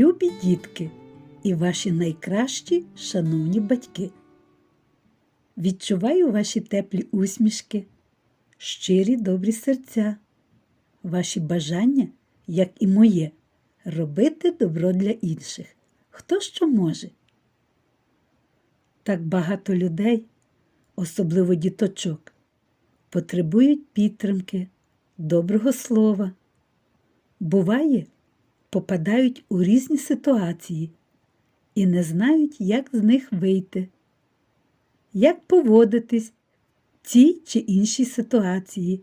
Любі дітки і ваші найкращі шановні батьки. Відчуваю ваші теплі усмішки, щирі добрі серця, ваші бажання, як і моє, робити добро для інших. Хто що може. Так багато людей, особливо діточок, потребують підтримки, доброго слова. Буває, попадають у різні ситуації і не знають, як з них вийти, як поводитись в цій чи іншій ситуації.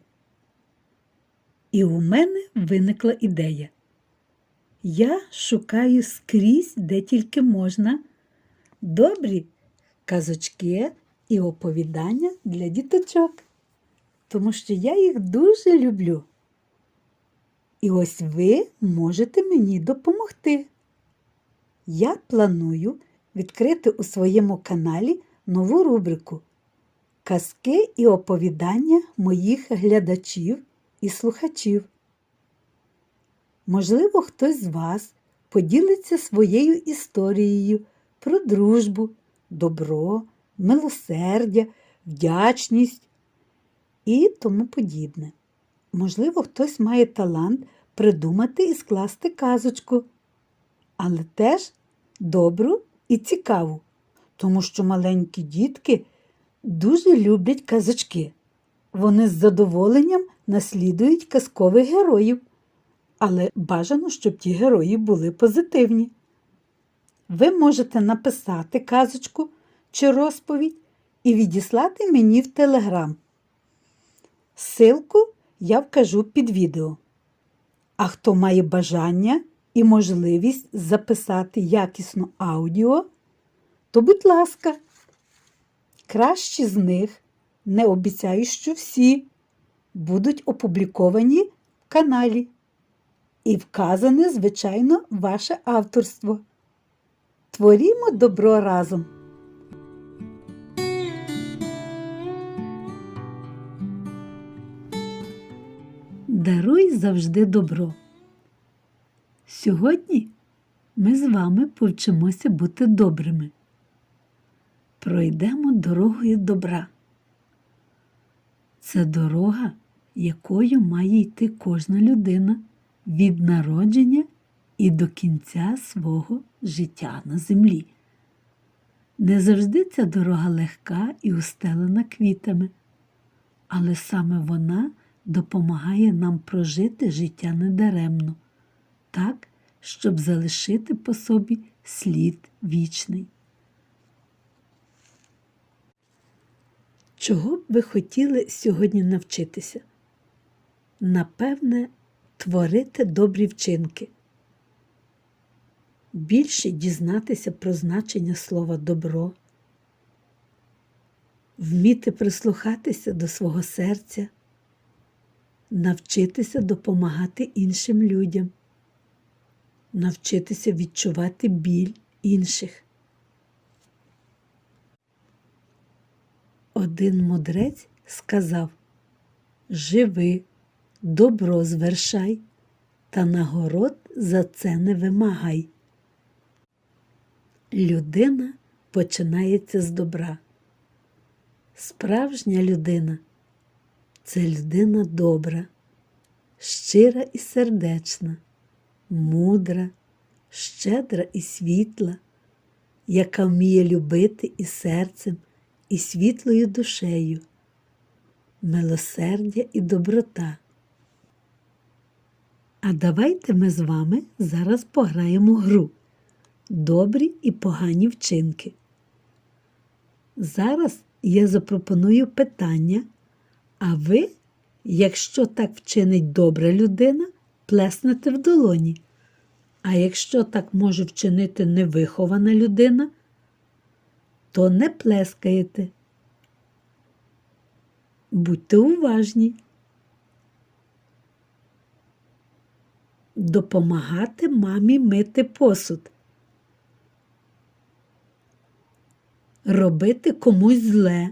І у мене виникла ідея. Я шукаю скрізь, де тільки можна, добрі казочки і оповідання для діточок, тому що я їх дуже люблю. І ось ви можете мені допомогти. Я планую відкрити у своєму каналі нову рубрику Казки і оповідання моїх глядачів і слухачів. Можливо, хтось з вас поділиться своєю історією про дружбу, добро, милосердя, вдячність і тому подібне. Можливо, хтось має талант придумати і скласти казочку, але теж добру і цікаву, тому що маленькі дітки дуже люблять казочки. Вони з задоволенням наслідують казкових героїв, але бажано, щоб ті герої були позитивні. Ви можете написати казочку чи розповідь і відіслати мені в телеграм. Силку я вкажу під відео. А хто має бажання і можливість записати якісно аудіо, то, будь ласка, кращі з них, не обіцяю, що всі, будуть опубліковані в каналі. І вказане, звичайно, ваше авторство. Творімо добро разом! Даруй завжди добро. Сьогодні ми з вами повчимося бути добрими. Пройдемо дорогою добра. Це дорога, якою має йти кожна людина від народження і до кінця свого життя на землі. Не завжди ця дорога легка і устелена квітами, але саме вона допомагає нам прожити життя недаремно, так, щоб залишити по собі слід вічний. Чого б ви хотіли сьогодні навчитися? Напевне, творити добрі вчинки, більше дізнатися про значення слова добро, вміти прислухатися до свого серця, навчитися допомагати іншим людям, навчитися відчувати біль інших. Один мудрець сказав Живи, добро звершай, та нагород за це не вимагай. Людина починається з добра. Справжня людина це людина добра, щира і сердечна, мудра, щедра і світла, яка вміє любити і серцем, і світлою душею, милосердя і доброта. А давайте ми з вами зараз пограємо гру Добрі і погані вчинки. Зараз я запропоную питання, а ви, якщо так вчинить добра людина, плеснете в долоні. А якщо так може вчинити невихована людина, то не плескаєте. Будьте уважні. Допомагати мамі мити посуд. Робити комусь зле,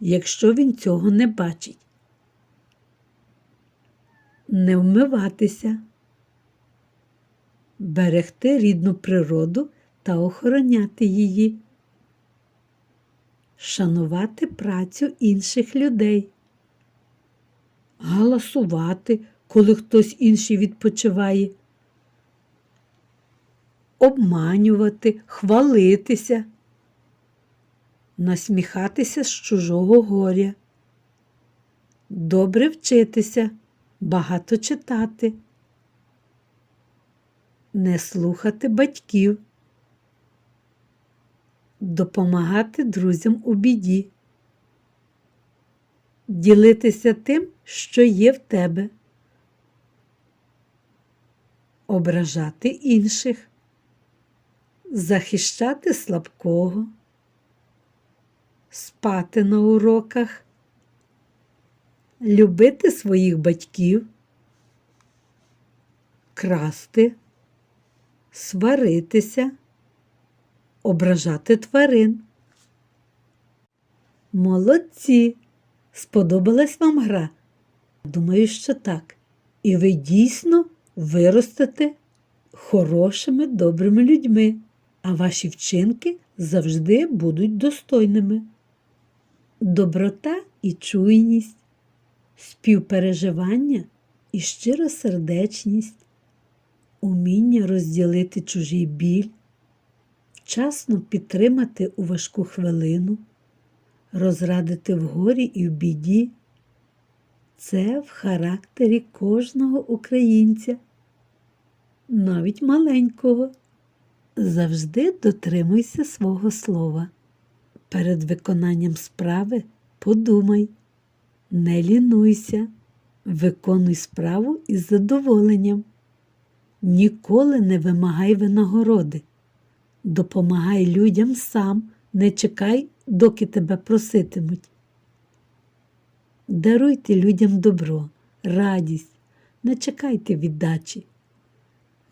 якщо він цього не бачить. Не вмиватися. берегти рідну природу та охороняти її, шанувати працю інших людей, галасувати, коли хтось інший відпочиває, обманювати, хвалитися, насміхатися з чужого горя, добре вчитися, багато читати, не слухати батьків, допомагати друзям у біді, ділитися тим, що є в тебе, ображати інших, захищати слабкого, спати на уроках, любити своїх батьків, красти, сваритися, ображати тварин. Молодці! Сподобалась вам гра? Думаю, що так. І ви дійсно виростете хорошими, добрими людьми, а ваші вчинки завжди будуть достойними. Доброта і чуйність, співпереживання і щиросердечність, уміння розділити чужий біль, вчасно підтримати у важку хвилину, розрадити в горі і в біді. Це в характері кожного українця, навіть маленького. Завжди дотримуйся свого слова. Перед виконанням справи подумай, не лінуйся, виконуй справу із задоволенням. Ніколи не вимагай винагороди. Допомагай людям сам, не чекай, доки тебе проситимуть. Даруйте людям добро, радість, не чекайте віддачі.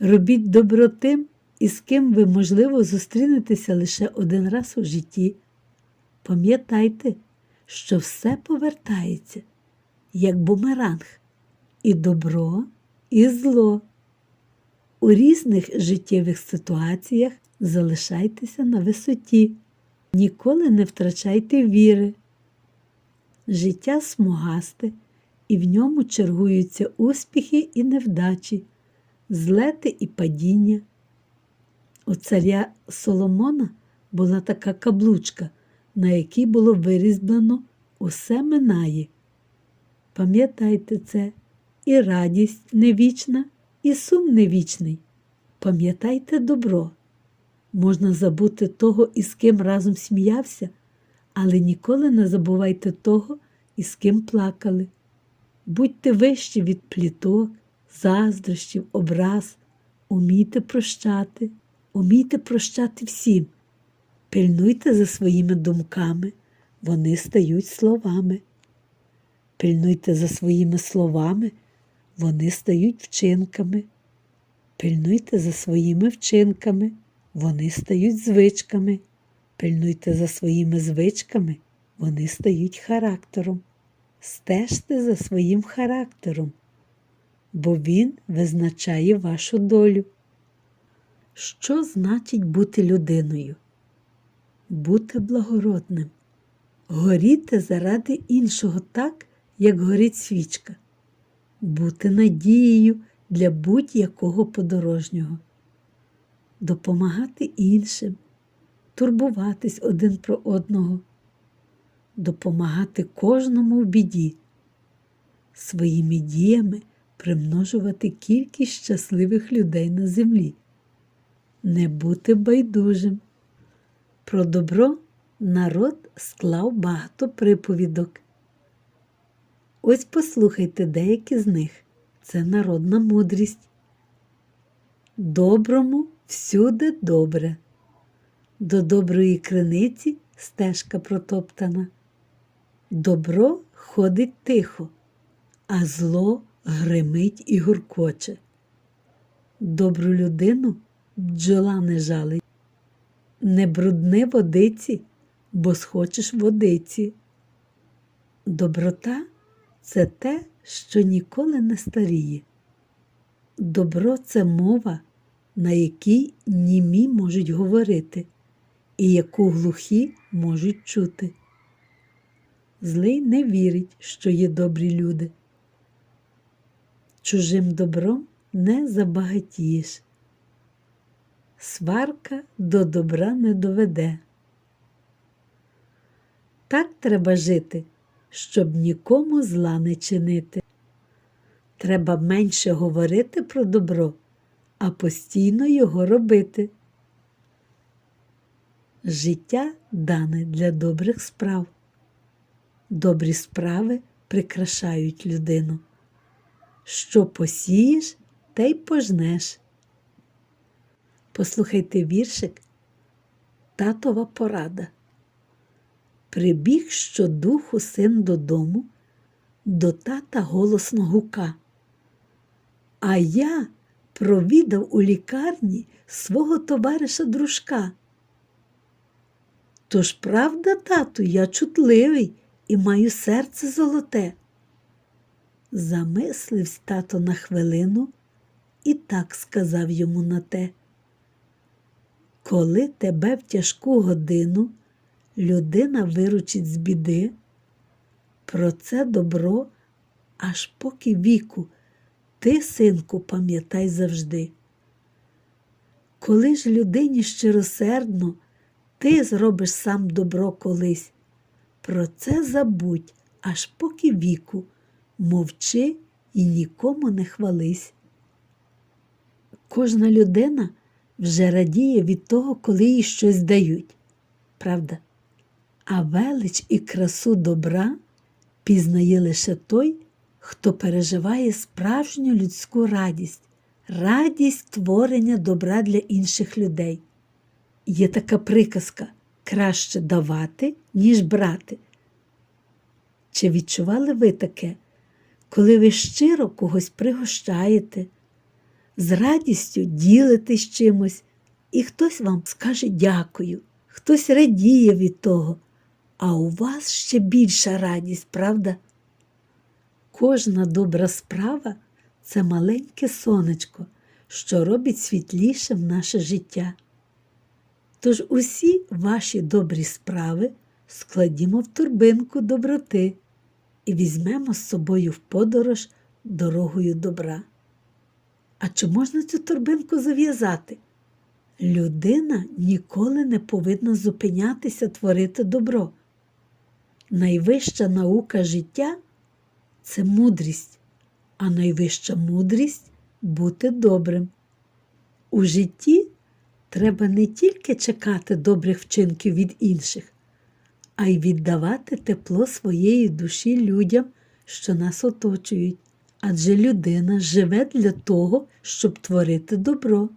Робіть добро тим, із ким ви, можливо, зустрінетеся лише один раз у житті. Пам'ятайте, що все повертається, як бумеранг, і добро, і зло. У різних життєвих ситуаціях залишайтеся на висоті, ніколи не втрачайте віри. Життя смугасте, і в ньому чергуються успіхи і невдачі, злети і падіння. У царя Соломона була така каблучка, на якій було вирізблено усе минає. Пам'ятайте це, і радість невічна, і сум невічний. Пам'ятайте добро. Можна забути того, із ким разом сміявся, але ніколи не забувайте того, із ким плакали. Будьте вищі від пліток, заздрощів, образ, умійте прощати, умійте прощати всім. Пильнуйте за своїми думками, вони стають словами. Пильнуйте за своїми словами, вони стають вчинками. Пильнуйте за своїми вчинками, вони стають звичками. Пильнуйте за своїми звичками, вони стають характером. Стежте за своїм характером, бо він визначає вашу долю. Що значить бути людиною? Бути благородним, горіти заради іншого так, як горить свічка, бути надією для будь-якого подорожнього, допомагати іншим, турбуватись один про одного, допомагати кожному в біді, своїми діями примножувати кількість щасливих людей на землі, не бути байдужим. Про добро народ склав багато приповідок. Ось послухайте деякі з них. Це народна мудрість. Доброму всюди добре. До доброї криниці стежка протоптана. Добро ходить тихо, а зло гримить і гуркоче. Добру людину бджола не жалить. Не брудни водиці, бо схочеш водиці. Доброта це те, що ніколи не старіє. Добро це мова, на якій німі можуть говорити, і яку глухі можуть чути. Злий не вірить, що є добрі люди. Чужим добром не забагатієш. Сварка до добра не доведе. Так треба жити, щоб нікому зла не чинити. Треба менше говорити про добро, а постійно його робити. Життя дане для добрих справ. Добрі справи прикрашають людину. Що посієш, те й пожнеш. Послухайте віршик Татова порада. Прибіг щодуху син додому, до тата голосно гука. А я провідав у лікарні свого товариша дружка. Тож правда, тату, я чутливий і маю серце золоте. Замислився тато на хвилину і так сказав йому на те. Коли тебе в тяжку годину людина виручить з біди, про це добро аж поки віку, ти, синку, пам'ятай завжди. Коли ж людині щиросердно ти зробиш сам добро колись, про це забудь, аж поки віку, мовчи і нікому не хвались. Кожна людина вже радіє від того, коли їй щось дають, правда? А велич і красу добра пізнає лише той, хто переживає справжню людську радість, радість творення добра для інших людей. Є така приказка краще давати, ніж брати. Чи відчували ви таке, коли ви щиро когось пригощаєте, з радістю ділитесь чимось, і хтось вам скаже дякую, хтось радіє від того, а у вас ще більша радість, правда? Кожна добра справа це маленьке сонечко, що робить світлішим наше життя. Тож усі ваші добрі справи складімо в турбинку доброти і візьмемо з собою в подорож дорогою добра. А чи можна цю торбинку зав'язати? Людина ніколи не повинна зупинятися творити добро. Найвища наука життя це мудрість, а найвища мудрість бути добрим. У житті треба не тільки чекати добрих вчинків від інших, а й віддавати тепло своєї душі людям, що нас оточують. Адже людина живе для того, щоб творити добро.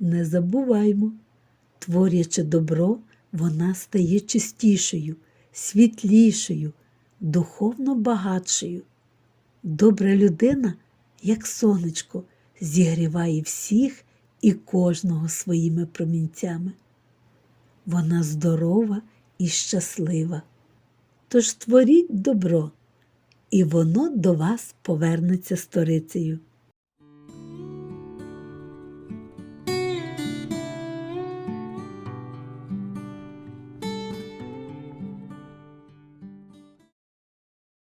Не забуваймо, творячи добро, вона стає чистішою, світлішою, духовно багатшою. Добра людина, як сонечко, зігріває всіх і кожного своїми промінцями. Вона здорова і щаслива. Тож творіть добро, і воно до вас повернеться сторицею.